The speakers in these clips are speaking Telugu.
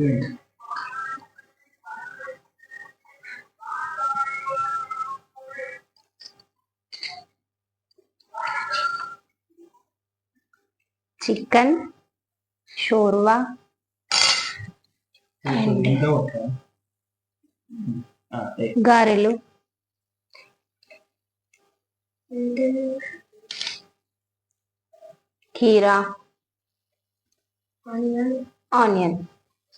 చూడండి చికెన్ షోర్వా గారెలు కీరా ఆనియన్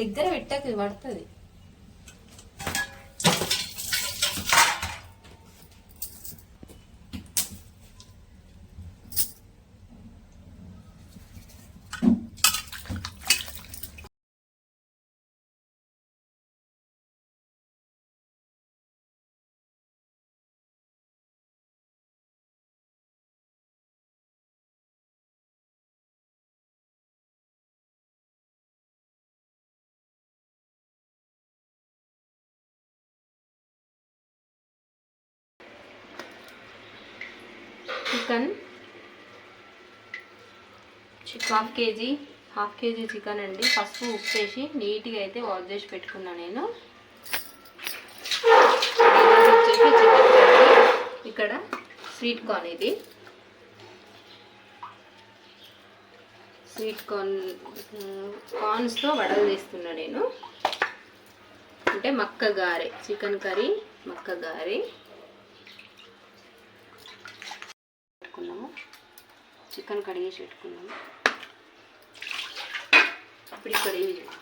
దగ్గర పెట్టక పడుతుంది. Chicken. Half KG half KG chicken అండి. ఫస్ట్ ఉప్పు వేసి నీట్గా అయితే వాష్ చేసి పెట్టుకున్నా నేను. వచ్చేసి చికెన్ కర్రీ. ఇక్కడ స్వీట్ కార్న్ ఇది. స్వీట్ కార్న్ కార్న్స్తో వడలు తీస్తున్నా నేను. అంటే మక్క గారె చికెన్ కర్రీ మక్క గారె పెట్టుకున్నాము చికెన్ కడిగేసి పెట్టుకున్నాము ఇప్పుడు ఇక్కడ ఇవి చూడు.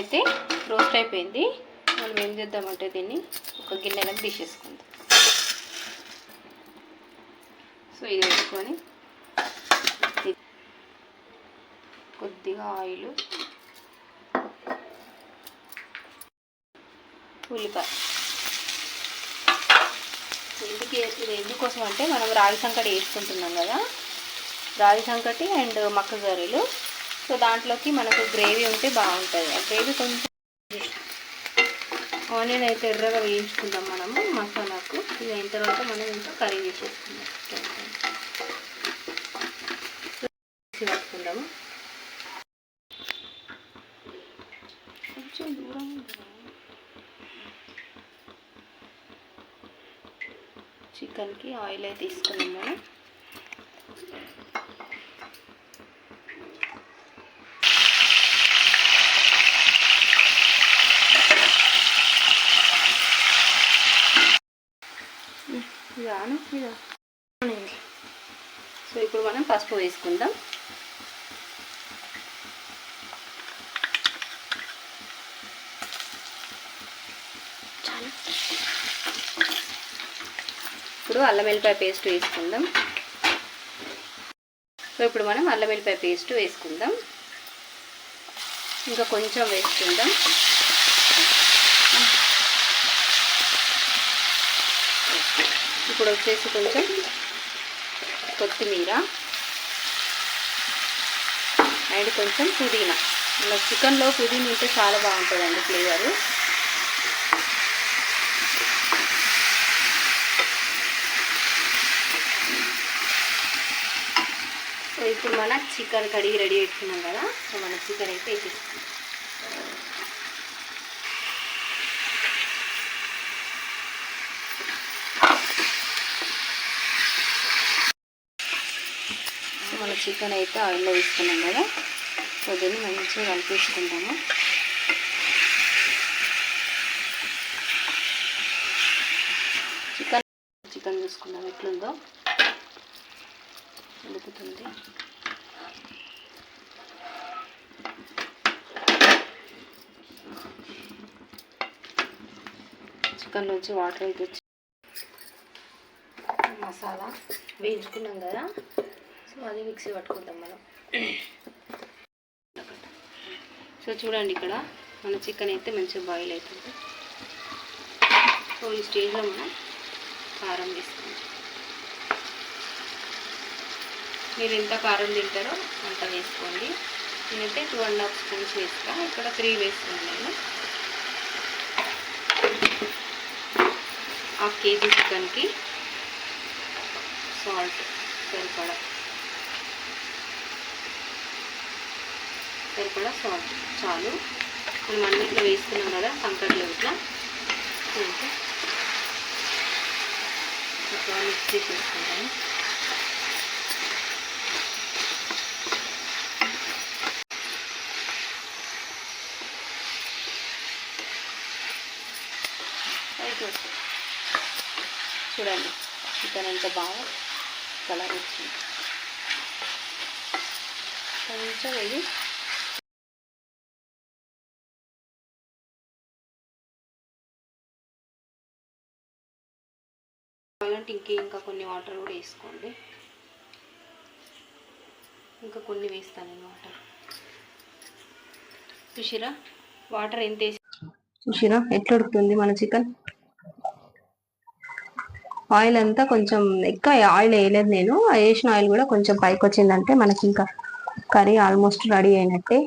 అయితే రోస్ట్ అయిపోయింది. మనం ఏం చేద్దామంటే దీన్ని ఒక గిన్నెలకు తీసేసుకుందాం. సో ఇది వేసుకొని కొద్దిగా ఆయిల్ ఉల్లిపాయ. ఎందుకు ఇది ఎందుకోసం అంటే మనం రాగి సంకటి వేసుకుంటున్నాం కదా. రాగి సంకటి అండ్ మక్క గర్రెలు సో దాంట్లోకి మనకు గ్రేవీ ఉంటే బాగుంటుంది. ఆ గ్రేవీ కొంచెం ఆనియన్ అయితే ఎర్రగా వేయించుకుందాం మనము మసాలాకు. ఇది అయిన తర్వాత మనం ఇంకా కర్రీ వేసేసుకుందాం మిక్సీ పట్టుకుందాము కొంచెం దూరం చికెన్కి ఆయిల్ అయితే తీసుకున్నాం మనం. ఇదాను ఇదా సో ఇప్పుడు మనం పసుపు వేసుకుందాం. ఇప్పుడు అల్లం వెల్లిపాయ పేస్ట్ వేసుకుందాం. సో ఇప్పుడు మనం అల్లం వెల్లిపాయ పేస్ట్ వేసుకుందాం. ఇంకా కొంచెం వేసుకుందాం. ఇప్పుడు వచ్చేసి కొంచెం కొత్తిమీర అండ్ కొంచెం పుదీనా. ఇలా చికెన్లో పుదీనా ఉంటే చాలా బాగుంటుందండి ఫ్లేవరు. సో ఇప్పుడు మన చికెన్ కడిగి రెడీ పెట్టుకున్నాం కదా. సో మన చికెన్ అయితే వేసేస్తాం మన చికెన్ అయితే ఆయిల్లో వేసుకున్నాం కదా. సో దీన్ని మంచిగా కలిపేసుకుంటాము. చికెన్ చికెన్ చూసుకుందాం ఎట్లుందో. ఉడుకుతుంది. చికెన్ నుంచి వాటర్ అయితే మసాలా వేయించుకున్నాం కదా. సో అది మిక్సీ పట్టుకుంటాం మనం. సో చూడండి ఇక్కడ మన చికెన్ అయితే మంచిగా బాయిల్ అవుతుంది సో ఈ స్టేజ్లో మనం కారం వేసుకుంటాం మీరు ఎంత కారం తింటారో అంత వేసుకోండి. నేనైతే టూ అండ్ హాఫ్ స్పూన్స్ వేస్తాను ఇక్కడ త్రీ వేస్తున్నాను నేను. హాఫ్ కేజీ చికెన్కి సాల్ట్ సరిపడా. సరిపడా సాల్ట్. చాలు. మనం అన్నిట్లో వేస్తున్నాం కదా సంకట్లో ఇట్లా. ఇంకా మిక్స్ చేసేసుకుంటాము చూడండి చికెన్ ఎంత బాగా కలర్ వచ్చింది. కొంచెం ఇది ఇంకే ఇంకా కొన్ని వాటర్ కూడా వేసుకోండి. ఇంకా కొన్ని వేస్తాను నేను వాటర్. చూసిరా? వాటర్ ఎంత వేసి చూసిరా? ఎట్లా ఉడుకుతుంది మన చికెన్? ఆయిల్ అంతా కొంచెం ఎక్కువ ఆయిల్ వేయలేదు నేను. ఆ వేసిన ఆయిల్ కూడా కొంచెం పైకి వచ్చిందంటే మనకి ఇంకా కర్రీ ఆల్మోస్ట్ రెడీ అయినట్టే.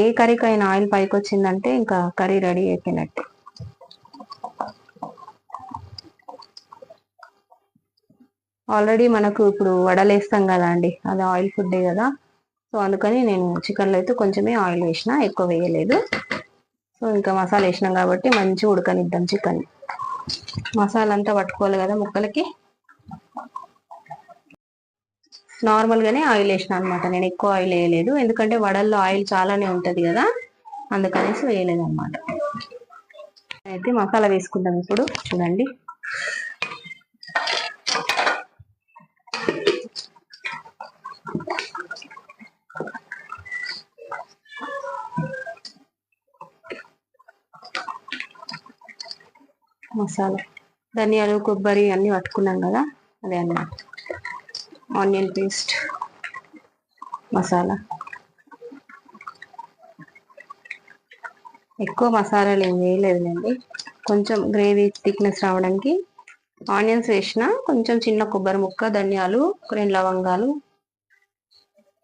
ఏ కర్రీకైనా ఆయిల్ పైకి వచ్చిందంటే ఇంకా కర్రీ రెడీ అయిపోయినట్టే. ఆల్రెడీ మనకు ఇప్పుడు వడలేస్తాం కదా అండి. అది ఆయిల్ ఫుడ్డే కదా. సో అందుకని నేను చికెన్లో అయితే కొంచెమే ఆయిల్ వేసిన ఎక్కువ వేయలేదు. సో ఇంకా మసాలా వేసినాం కాబట్టి మంచిగా ఉడకనిద్దాం చికెన్. మసాలా అంతా పట్టుకోవాలి కదా ముక్కలకి. నార్మల్గానే ఆయిల్ వేసిన అనమాట నేను ఎక్కువ ఆయిల్ వేయలేదు. ఎందుకంటే వడల్లో ఆయిల్ చాలానే ఉంటుంది కదా. అందుకనేసి వేయలేదు అనమాట అయితే మసాలా వేసుకుందాం ఇప్పుడు. చూడండి. మసాలా ధనియాలు కొబ్బరి అన్ని పట్టుకున్నాం కదా అదే అన్నమాట. Onion paste masala. ఎక్కువ మసాలాలు ఏం వేయలేదులేండి. కొంచెం గ్రేవీ థిక్నెస్ రావడానికి ఆనియన్స్ వేసిన కొంచెం చిన్న కొబ్బరి ముక్క ధనియాలు రెండు లవంగాలు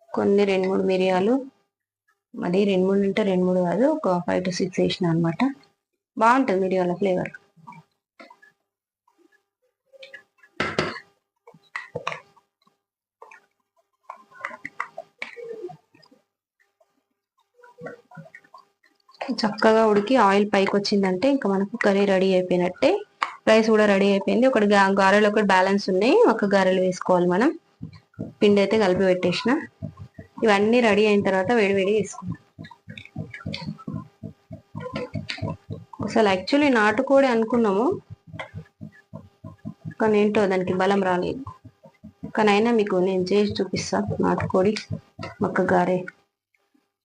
కొన్ని రెండు మూడు మిరియాలు అది రెండు మూడు అంటే రెండు మూడు కాదు ఒక ఫైవ్ టు సిక్స్ వేసిన అనమాట బాగుంటుంది మిరియాల ఫ్లేవర్. చక్కగా ఉడికి ఆయిల్ పైకి వచ్చిందంటే ఇంకా మనకు కర్రీ రెడీ అయిపోయినట్టే. రైస్ కూడా రెడీ అయిపోయింది. ఒకటి గారెలు ఒకటి బ్యాలెన్స్ ఉన్నాయి. ఒక గారెలు వేసుకోవాలి మనం. పిండి అయితే కలిపి పెట్టేసిన. ఇవన్నీ రెడీ అయిన తర్వాత వేడివేడి వేసుకుందాం. అసలు యాక్చువల్లీ నాటుకోడి అనుకున్నాము. కానీ ఏంటో దానికి బలం రాలేదు. కానీ అయినా మీకు నేను చేసి చూపిస్తా. నాటుకోడి మక్క గారే.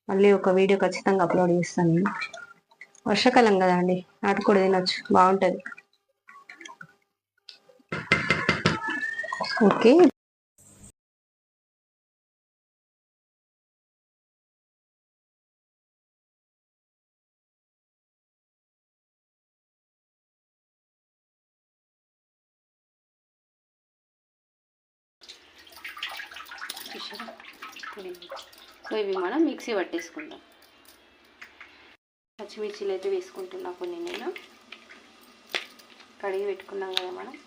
మళ్ళీ ఒక వీడియో ఖచ్చితంగా అప్లోడ్ చేస్తాను నేను. వర్షాకాలం కదా అండి నాటుకోడి తినొచ్చు బాగుంటది. ఓకే. Thank you. సో ఇవి మనం మిక్సీ పట్టేసుకుందాం. పచ్చిమిర్చిలు అయితే వేసుకుంటున్నా కొన్ని నేను. కడిగి పెట్టుకున్నాం కదా మనం.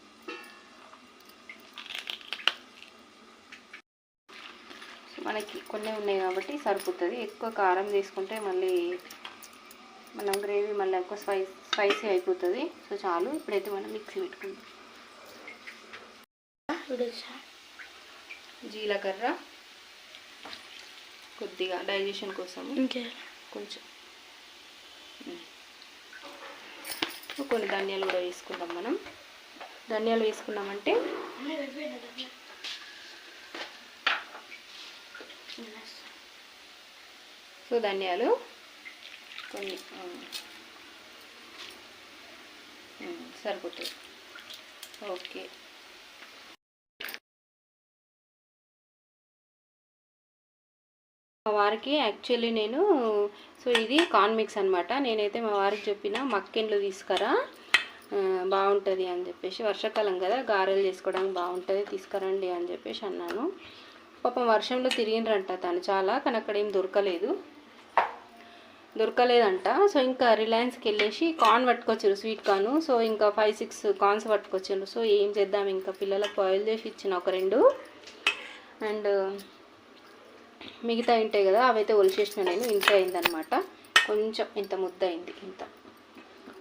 మనకి కొన్ని ఉన్నాయి కాబట్టి సరిపోతుంది. ఎక్కువ కారం తీసుకుంటే మళ్ళీ మనం గ్రేవీ మళ్ళీ ఎక్కువ స్పైస్ స్పైసీ అయిపోతుంది. సో చాలు ఇప్పుడైతే మనం మిక్సీ పెట్టుకుందాం. జీలకర్ర. కొద్దిగా డైజెషన్ కోసం ఇంకే కొంచెం. కొన్ని ధనియాలు కూడా వేసుకుందాం మనం. ధనియాలు వేసుకున్నామంటే సో ధనియాలు కొన్ని సరిపోతుంది ఓకే. మా వారికి యాక్చువల్లీ నేను సో ఇది కార్న్ మిక్స్ అనమాట నేనైతే మా వారికి చెప్పిన మక్కెన్లు తీసుకురా బాగుంటుంది అని చెప్పేసి వర్షాకాలం కదా గారెలు చేసుకోవడానికి బాగుంటుంది తీసుకురండి అని చెప్పేసి అన్నాను. పాపం వర్షంలో తిరిగినరంట తను చాలా కానీ అక్కడ ఏం దొరకలేదు. దొరకలేదంట. సో ఇంకా రిలయన్స్కి వెళ్ళేసి కార్న్ పట్టుకొచ్చారు స్వీట్ కార్న్. సో ఇంకా ఫైవ్ సిక్స్ కార్న్స్ పట్టుకొచ్చారు. సో ఏం చేద్దాం ఇంకా పిల్లలకు బాయిల్ చేసి ఇచ్చిన ఒక రెండు. అండ్ మిగతా ఉంటాయి కదా అవైతే ఒలిచేసిన నేను ఇంత అయిందనమాట కొంచెం ఇంత ముద్ద అయింది ఇంత.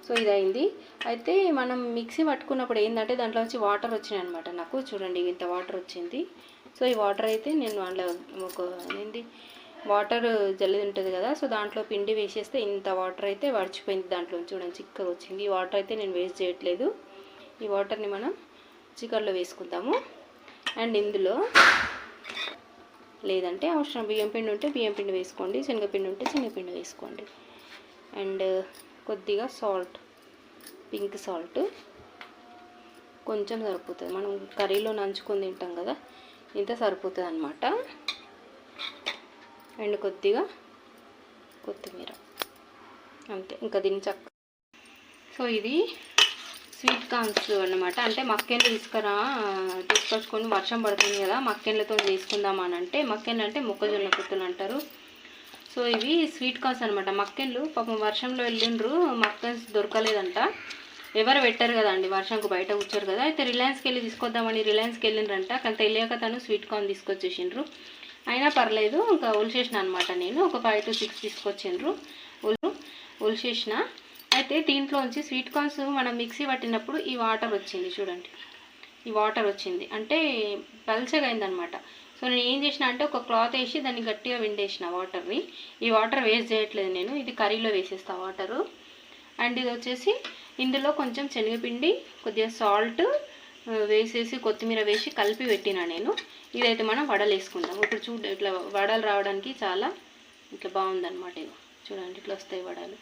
సో ఇది అయింది అయితే మనం మిక్సీ పట్టుకున్నప్పుడు ఏంటంటే దాంట్లో వచ్చి వాటర్ వచ్చినాయి అనమాట నాకు. చూడండి ఇంత వాటర్ వచ్చింది. సో ఈ వాటర్ అయితే నేను అందులో ఒక ఏంది వాటర్ జల్లి ఉంటుంది కదా సో దాంట్లో పిండి వేసేస్తే ఇంత వాటర్ అయితే వడిచిపోయింది దాంట్లో. చూడండి చిక్కగా వచ్చింది. ఈ వాటర్ అయితే నేను వేస్ట్ చేయట్లేదు. ఈ వాటర్ని మనం చికెన్లో వేసుకుందాము. అండ్ ఇందులో లేదంటే అవసరం బియ్యం పిండి ఉంటే బియ్యం పిండి వేసుకోండి శనగపిండి ఉంటే శనగపిండి వేసుకోండి. అండ్ కొద్దిగా సాల్ట్ పింక్ సాల్ట్. కొంచెం సరిపోతుంది. మనం కర్రీలో నంచుకొని తింటాం కదా ఇంత సరిపోతుంది అనమాట అండ్ కొద్దిగా కొత్తిమీర. అంతే. ఇంకా దీన్ని చక్క సో ఇది స్వీట్ కార్న్స్ అనమాట అంటే మక్కెన్లు తీసుకురా తీసుకొచ్చుకొని వర్షం పడుతుంది కదా మక్కెన్లతో తీసుకుందాం అని అంటే మక్కెన్లు అంటే మొక్కజొన్న పుత్తులు అంటారు. సో ఇవి స్వీట్ కార్న్స్ అనమాట మక్కెన్లు పాపం వర్షంలో వెళ్ళిండ్రు మక్కెన్స్ దొరకలేదంట. ఎవరు పెట్టారు కదండి వర్షంకు బయట కూర్చోరు కదా. అయితే రిలయన్స్కి వెళ్ళి తీసుకొద్దామని రిలయన్స్కి వెళ్ళిండ్రంట కానీ తెలియక తను స్వీట్ కార్న్ తీసుకొచ్చేసిండ్రు. అయినా పర్లేదు ఇంకా ఉల్చేసిన అనమాట నేను. ఒక ఫైవ్ టు సిక్స్ తీసుకొచ్చిండ్రు. ఉల్ ఉల్చేసిన అయితే దీంట్లోంచి స్వీట్ కార్న్స్ మనం మిక్సీ పట్టినప్పుడు ఈ వాటర్ వచ్చింది చూడండి. ఈ వాటర్ వచ్చింది. అంటే పల్చగా సో నేను ఏం చేసిన అంటే ఒక క్లాత్ వేసి దాన్ని గట్టిగా విండేసిన వాటర్ని. ఈ వాటర్ వేస్ట్ చేయట్లేదు నేను. ఇది కర్రీలో వేసేస్తా వాటరు. అండ్ ఇది వచ్చేసి ఇందులో కొంచెం శనగపిండి కొద్దిగా సాల్ట్ వేసేసి కొత్తిమీర వేసి కలిపి పెట్టిన నేను. ఇదైతే మనం వడలు వేసుకుందాం. ఇప్పుడు చూడ ఇట్లా వడలు రావడానికి చాలా ఇట్లా బాగుందన్నమాట ఇది. చూడండి ఇట్లా వస్తాయి వడలు.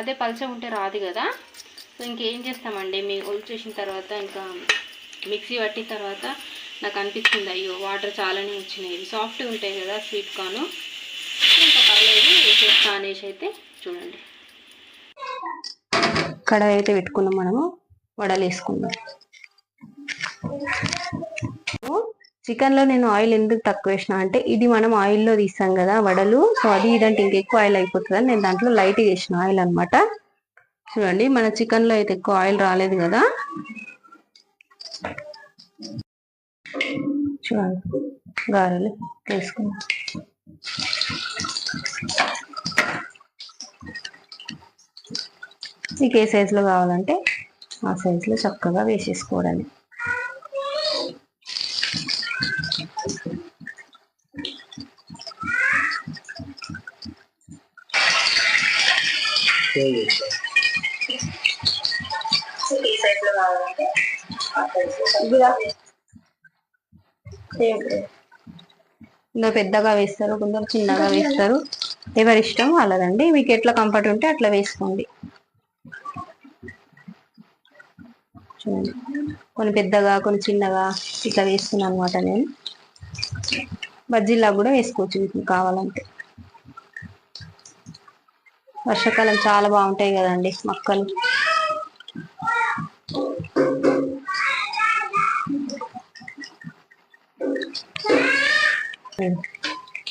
అదే పల్చ ఉంటే రాదు కదా. సో ఇంకేం చేస్తామండి? మీ చేసిన తర్వాత ఇంకా మిక్సీ పట్టిన తర్వాత నాకు అనిపించింది అయ్యో వాటర్ చాలానే వచ్చినాయి. సాఫ్ట్గా ఉంటాయి కదా స్వీట్ కార్న్. ఇంకా పర్లేదు చేస్తా అనేసి అయితే చూడండి. కడాయి అయితే పెట్టుకున్నాం మనము వడలు వేసుకుందాం చికెన్లో నేను ఆయిల్ ఎందుకు తక్కువ వేసిన అంటే ఇది మనం ఆయిల్లో తీస్తాం కదా వడలు సో అది ఇదంటే ఇంకెక్కువ ఆయిల్ అయిపోతుంది అని నేను దాంట్లో లైట్ వేసిన ఆయిల్ అన్నమాట. చూడండి మన చికెన్లో అయితే ఎక్కువ ఆయిల్ రాలేదు కదా. చూడండి గారెలు వేసుకుందాం. మీకు ఏ సైజులో కావాలంటే ఆ సైజులో చక్కగా వేసేసుకోవడానికి. కొందరు పెద్దగా వేస్తారు కొందరు చిన్నగా వేస్తారు. ఎవరి ఇష్టం వాళ్ళదండి. మీకు ఎట్లా కంఫర్ట్ ఉంటే అట్లా వేసుకోండి చూడండి కొన్ని పెద్దగా కొన్ని చిన్నగా ఇట్లా వేస్తున్నాను అనమాట నేను. బజ్జీలా కూడా వేసుకోవచ్చు వీటిని కావాలంటే. వర్షాకాలం చాలా బాగుంటాయి కదండి మొక్కలు.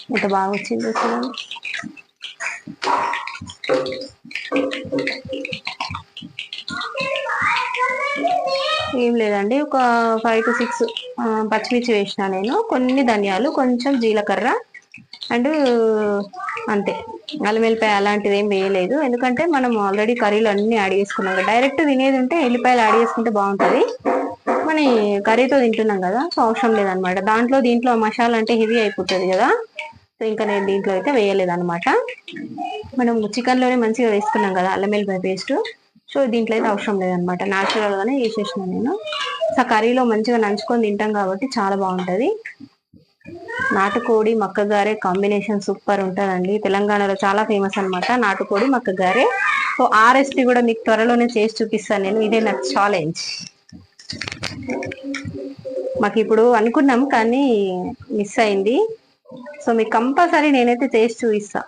ఎంత బాగా వచ్చింది చూడండి. ఏం లేదండి. ఒక ఫైవ్ టు సిక్స్ పచ్చిమిర్చి వేసిన నేను. కొన్ని ధనియాలు కొంచెం జీలకర్ర అండ్ అంతే. అల్లం వెల్లిపాయ అలాంటిది ఏం వేయలేదు. ఎందుకంటే మనం ఆల్రెడీ కర్రీలు అన్ని యాడ్ చేసుకున్నాం కదా. డైరెక్ట్ తినేది ఉంటే ఎల్లిపాయలు యాడ్ చేసుకుంటే బాగుంటుంది. మన కర్రీతో తింటున్నాం కదా సో అవసరం లేదనమాట దాంట్లో దీంట్లో మసాలా అంటే హెవీ అయిపోతుంది కదా. సో ఇంకా నేను దీంట్లో అయితే వేయలేదనమాట మనం చికెన్లోనే మంచిగా వేసుకున్నాం కదా అల్లం వెల్లిపాయ పేస్ట్ సో దీంట్లో అయితే అవసరం లేదనమాట న్యాచురల్గానే వేసేసినా వేసేసిన నేను. సో కర్రీలో మంచిగా నంచుకొని తింటాం కాబట్టి చాలా బాగుంటుంది. నాటుకోడి మక్కగారే కాంబినేషన్ సూపర్ ఉంటుందండి. తెలంగాణలో చాలా ఫేమస్ అనమాట నాటుకోడి మక్కగారే. సో ఆ రెసిపీ కూడా మీకు త్వరలోనే చేసి చూపిస్తాను నేను. ఇదే నా ఛాలెంజ్ మాకు ఇప్పుడు అనుకున్నాం కానీ మిస్ అయింది. సో మీకు కంపల్సరీ నేనైతే చేసి చూపిస్తా.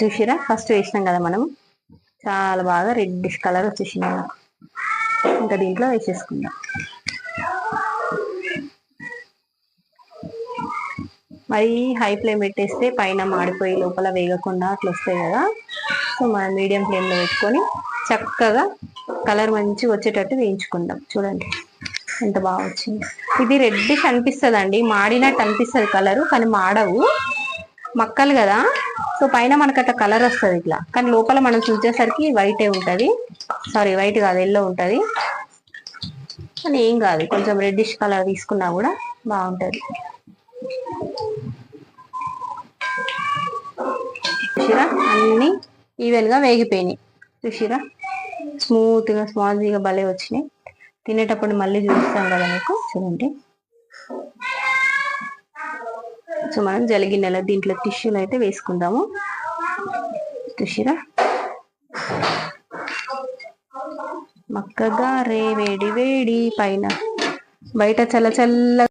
చూసిరా? ఫస్ట్ వేసినాం కదా మనం. చాలా బాగా రెడ్డిష్ కలర్ వచ్చేసింది. నాకు ఇంకా దీంట్లో వేసేసుకుందాం. మరి హై ఫ్లేమ్ పెట్టేస్తే పైన మాడిపోయి లోపల వేగకుండా అట్లా వస్తాయి కదా. సో మనం మీడియం ఫ్లేమ్లో పెట్టుకొని చక్కగా కలర్ మంచిగా వచ్చేటట్టు వేయించుకుందాం. చూడండి ఎంత బాగా వచ్చింది. ఇది రెడ్డిష్ అనిపిస్తుంది అండి మాడినట్టు అనిపిస్తుంది కలరు కానీ మాడవు. మక్కలు కదా? సో పైన మనకు అట్లా కలర్ వస్తుంది ఇట్లా. కానీ లోపల మనం చూసేసరికి వైటే ఉంటుంది. సారీ వైట్ కాదు ఎల్లో ఉంటుంది. కానీ ఏం కాదు కొంచెం రెడ్డిష్ కలర్ తీసుకున్నా కూడా బాగుంటుంది. చూసిరా? అన్ని ఈవెన్గా వేగిపోయినాయి. చూసిరా? స్మూత్గా భలే వచ్చినాయి. తినేటప్పుడు మళ్ళీ చూపిస్తాం కదా మీకు. చూడండి. సో మనం జలిగిన్నెల దీంట్లో టిష్యూలు అయితే వేసుకుందాము. చూసిరా? మక్కగా రే వేడి వేడి పైన బయట చల్ల చల్ల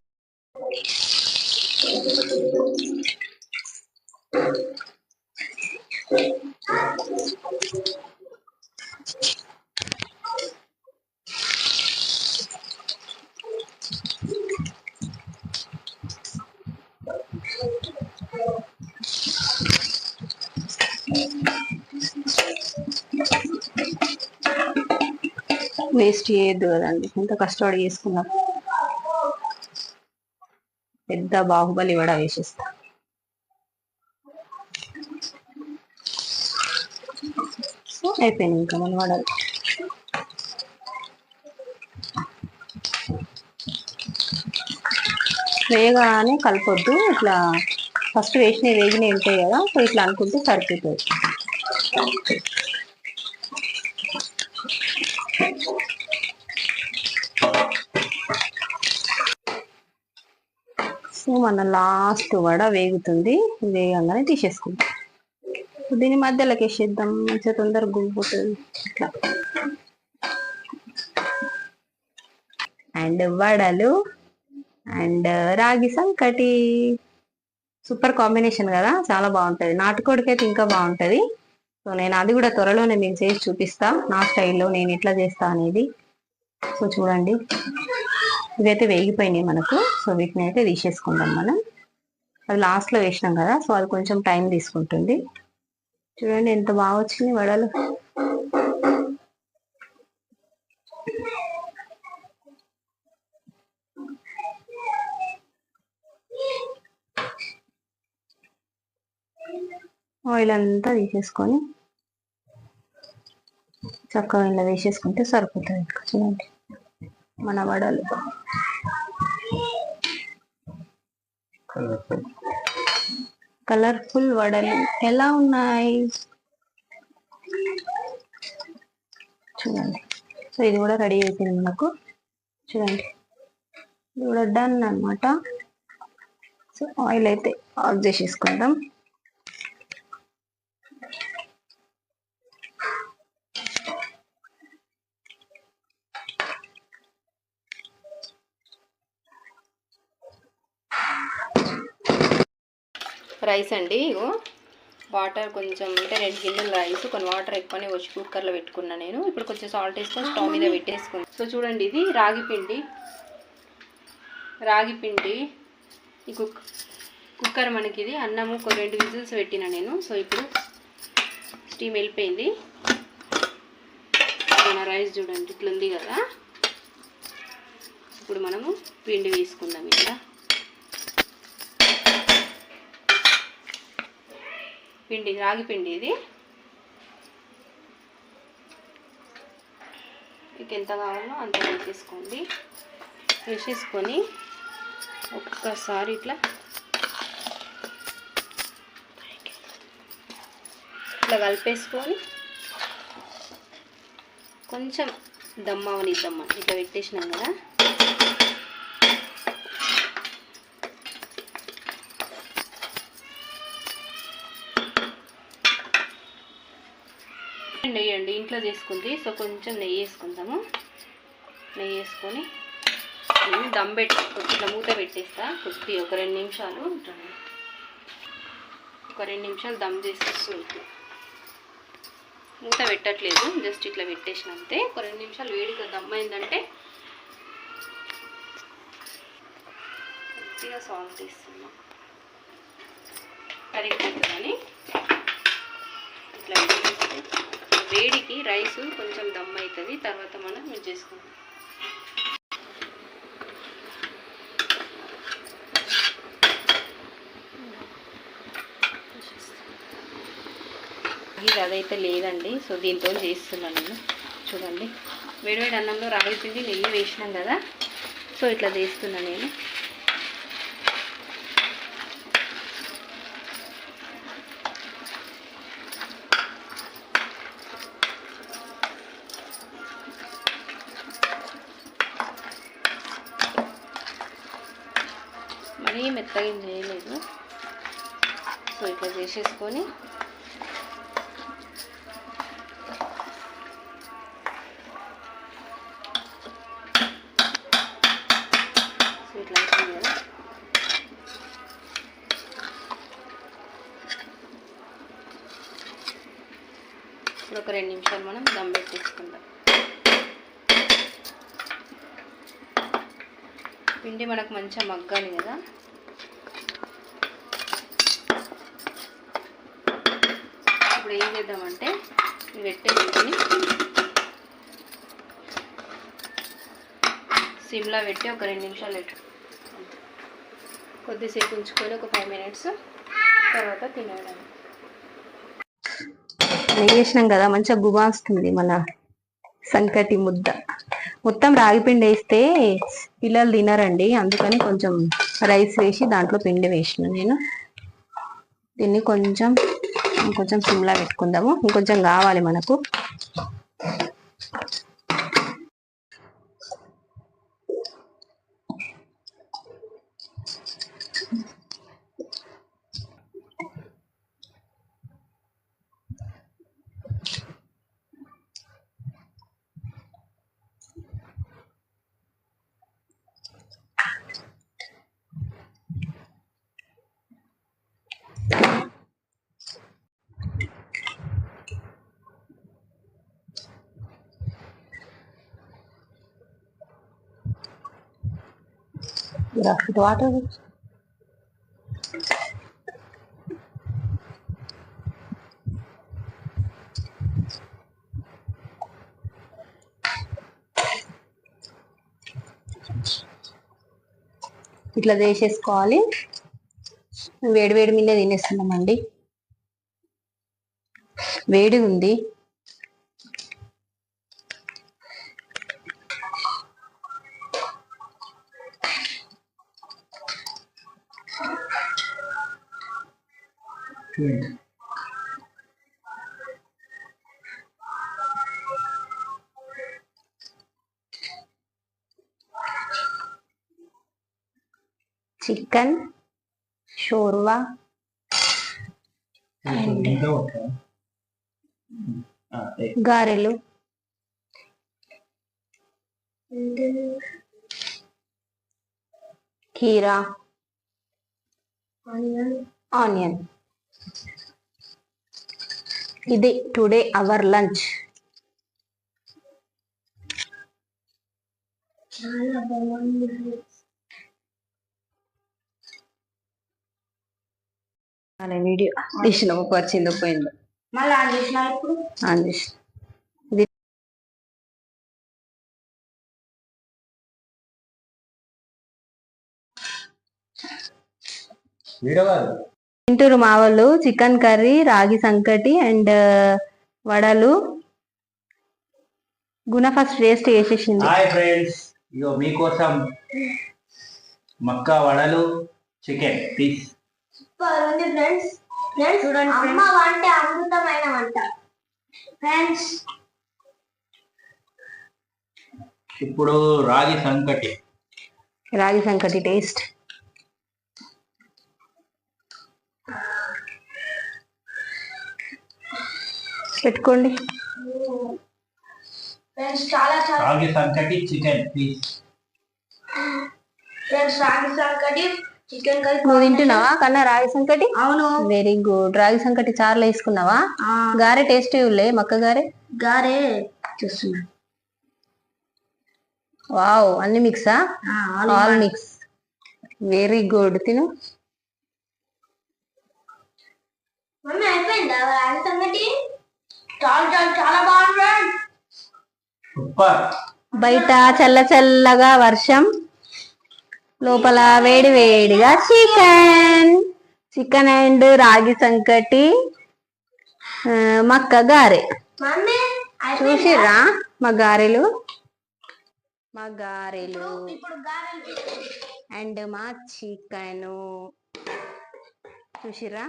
వేస్ట్ చేయొద్దు కదండి. ఎంత కష్టపడి చేసుకున్నాం. పెద్ద బాహుబలి కూడా వేసేస్తా. అయిపోయింది ఇంకా మన వడలు. వేగానే కలపొద్దు. ఇట్లా ఫస్ట్ వేసినవి వేగినవి ఉంటాయి కదా. సో ఇట్లా అనుకుంటే సరిపోతుంది. మన లాస్ట్ వడ వేగుతుంది. వేగంగానే తీసేసుకుంటాం దీని మధ్యలోకి వేసేద్దాం. మంచిగా తొందరగా గుంపుతుంది ఇట్లా. అండ్ వడలు. అండ్ రాగి సంకటి. సూపర్ కాంబినేషన్ కదా. చాలా బాగుంటుంది. నాటుకోడికి అయితే ఇంకా బాగుంటుంది. సో నేను అది కూడా త్వరలోనే మీకు చేసి చూపిస్తా. నా స్టైల్లో నేను ఎట్లా చేస్తా అనేది. సో చూడండి. ఇవైతే వేగిపోయినాయి మనకు. సో వీటిని అయితే తీసేసుకుందాం మనం. అది లాస్ట్లో వేసినాం కదా సో అది కొంచెం టైం తీసుకుంటుంది. చూడండి ఎంత బాగా వచ్చింది వడలు. ఆయిల్ అంతా తీసేసుకొని చక్కగా ఇలా వేసేసుకుంటే సరిపోతుంది. చూడండి. మన వడలు. కలర్ఫుల్ వడలు. ఎలా ఉన్నాయి? చూడండి. సో ఇది కూడా రెడీ అయిపోయింది మనకు చూడండి. ఇది కూడా డన్ అన్నమాట. సో ఆయిల్ అయితే ఆఫ్ చేసేసుకుందాం. రైస్ అండి ఇగో. వాటర్ కొంచెం అంటే రెండు గిన్నెలు రైస్ కొన్ని వాటర్ ఎక్కువనే వచ్చి కుక్కర్లో పెట్టుకున్నా నేను. ఇప్పుడు కొంచెం సాల్ట్ వేసుకొని స్టవ్ మీద పెట్టేసుకున్నాను సో చూడండి ఇది రాగి పిండి. రాగి పిండి. ఈ కుక్ కుక్కర్ మనకి ఇది అన్నము రెండు విజిల్స్ పెట్టిన నేను. సో ఇప్పుడు స్టీమ్ వెళ్ళిపోయింది. మన రైస్ చూడండి ఇట్లా ఉంది కదా. ఇప్పుడు మనము పిండి వేసుకుందాం ఇక్కడ పిండి రాగి పిండి ఇది. మీకు ఎంత కావాలో అంత వేసేసుకోండి వేసేసుకొని ఒక్కసారి ఇట్లా ఇట్లా కలిపేసుకొని కొంచెం దమ్ అవనిద్దాం ఇట్లా పెట్టేసినాం కదా నెయ్యి అండి ఇట్లా చేసుకుంది. సో కొంచెం నెయ్యి వేసుకుందాము. నెయ్యి వేసుకొని నేను దమ్ పెట్టి ఇట్లా మూత పెట్టేస్తా. కొద్ది ఒక రెండు నిమిషాలు ఒక రెండు నిమిషాలు దమ్ చేసేస్తుంది మూత పెట్టట్లేదు. జస్ట్ ఇట్లా పెట్టేసిన అంతే. ఒక రెండు నిమిషాలు వేడిగా దమ్ అయిందంటే కొద్దిగా సాల్ట్ వేస్తున్నాం. కరిగిపోతుందని ఇట్లా వేసేస్తే వేడికి రైస్ కొంచెం దమ్ అవుతుంది తర్వాత మనం యూజ్ చేసుకుందాం. ఇది అదైతే లేదండి సో దీంతో చేస్తున్నాను నేను. చూడండి. వేడివేడి అన్నంలో రాగి పిండి నెయ్యి వేసినాం కదా సో ఇట్లా చేస్తున్నాను నేను. మెత్తగా ఏం చేయలేదు. సో ఇట్లా చేసేసుకొని సో ఇట్లా కదా. ఇప్పుడు ఒక రెండు నిమిషాలు మనం దమ్ పెట్టేసుకుందాం. పిండి మనకు మంచిగా మగ్గాలి కదా. చేద్దామంటే ఇవి సిమ్లా పెట్టి ఒక రెండు నిమిషాలు పెట్టు. కొద్దిసేపు ఉంచుకొని ఒక ఫైవ్ మినిట్స్ తర్వాత తినేయడం వేసినాం కదా మంచిగా గుబాస్తుంది మన సంకటి ముద్ద. మొత్తం రాగి పిండి వేస్తే పిల్లలు తినరండి అందుకని కొంచెం రైస్ వేసి దాంట్లో పిండి వేసిన నేను. దీన్ని కొంచెం ఇంకొంచెం సిమ్లా పెట్టుకుందాము. ఇంకొంచెం కావాలి మనకు. ఇటు వాటర్ ఇట్లా చేసేసుకోవాలి. వేడి వేడి మీద తినేస్తున్నామండి. వేడి ఉంది చికెన్ షోర్వా గారెలు. కీరా ఆనియన్. ఇది టుడే అవర్ లంచ్. చాలా బాగుంది. అనే వీడియో తీసిన వచ్చిందో పోయిందో. మళ్ళీ ఆన్ చేసిన ఇప్పుడు? ఆన్ చేసి ఇది వీడియో కాదు. తింటూరు మా వాళ్ళు చికెన్ కర్రీ రాగి సంకటి అండ్ వడలు. గుణ ఫస్ట్ టేస్ట్ చేసేసింది. హాయ్ ఫ్రెండ్స్ ఇగో మీకోసం మక్క వడలు చికెన్ ప్లీజ్ సూపర్ ఉంది ఫ్రెండ్స్. ఫ్రెండ్స్ చూడండి అమ్మ వంట అమృతమైన వంట ఫ్రెండ్స్. ఇప్పుడు రాగి సంకటి. రాగి సంకటి టేస్ట్. పెట్టుకోండి. ఫ్రెండ్స్ చాలా చాలా రాగి సంకటి చికెన్ ప్లీజ్ ఫ్రెండ్స్ రాగి సంకటి చికెన్ కర్రీ నువ్వు తింటున్నావా? కన్నా రాగి సంకటి? అవును. వెరీ గుడ్ రాగి సంకటి చారులో వేసుకున్నావా? గారె టేస్ట్ ఇవ్వలే మక్క గారె? గారే. చూస్తున్నా. వావ్ అన్ని మిక్సా ఆలు మిక్స్ వెరీ గుడ్ తిను. మమ్మీ అయిపోయిందా? రాగి సంగటి చాలా చాలా చాలా బాగుంది. బయట చల్ల చల్లగా వర్షం. లోపల వేడి వేడిగా చికెన్. చికెన్ అండ్ రాగి సంకటి మక్క గారె? చూసిర్రా మా గారెలు? మా గారెలు. అండ్ మా చికెన్. చూసిర్రా?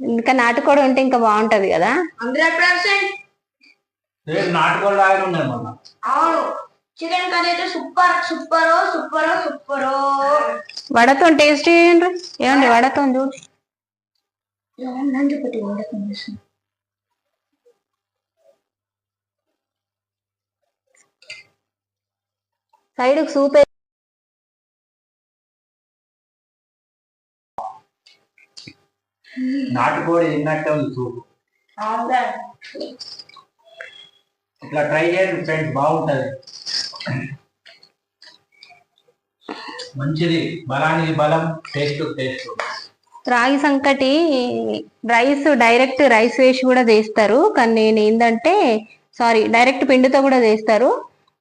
ఇంకా నాటుకోడి ఉంటే ఇంకా బాగుంటది కదా? హండ్రెడ్ పర్సెంట్ రేపు నాటుకోళ్ళు లాగానే ఉన్నాయి మొన్న. అవును. చికెన్ కర్రీ అయితే సూపర్ సూపర్ సూపర్ సూపర్. వడతో టేస్ట్ చేయండి. ఏమండి వడతో చూడు. సైడ్ సూప్ నాటుకోడి తిన్నట్టే ఉంది సూప్ ఇట్లా ట్రై చేయండి ఫ్రెండ్స్ బాగుంటది. మంచిది బలానికి బలం టేస్ట్ టేస్ట్ రాగి సంకటి రైస్ డైరెక్ట్ రైస్ వేసి కూడా చేస్తారు. కానీ నేను ఏంటంటే సారీ డైరెక్ట్ పిండితో కూడా చేస్తారు.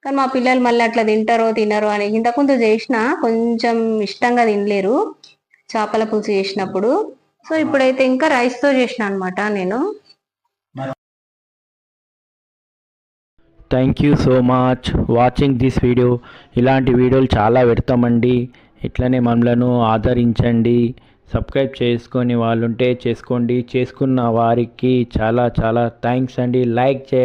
కానీ మా పిల్లలు మళ్ళీ అట్లా తింటారో తినరో అని ఇంతకుముందు చేసిన కొంచెం ఇష్టంగా తినలేరు. చేపల పులుసు చేసినప్పుడు. సో ఇప్పుడైతే ఇంకా రైస్తో చేసిన అనమాట నేను. Thank you so much watching this video ఇలాంటి వీడియోలు చాలా పెడతామండి. ఇట్లనే మమ్మలను ఆదరించండి. సబ్స్క్రైబ్ చేసుకొని వాళ్ళుంటే చేసుకోండి. చేసుకున్న వారికి చాలా చాలా థ్యాంక్స్ అండి. లైక్ చే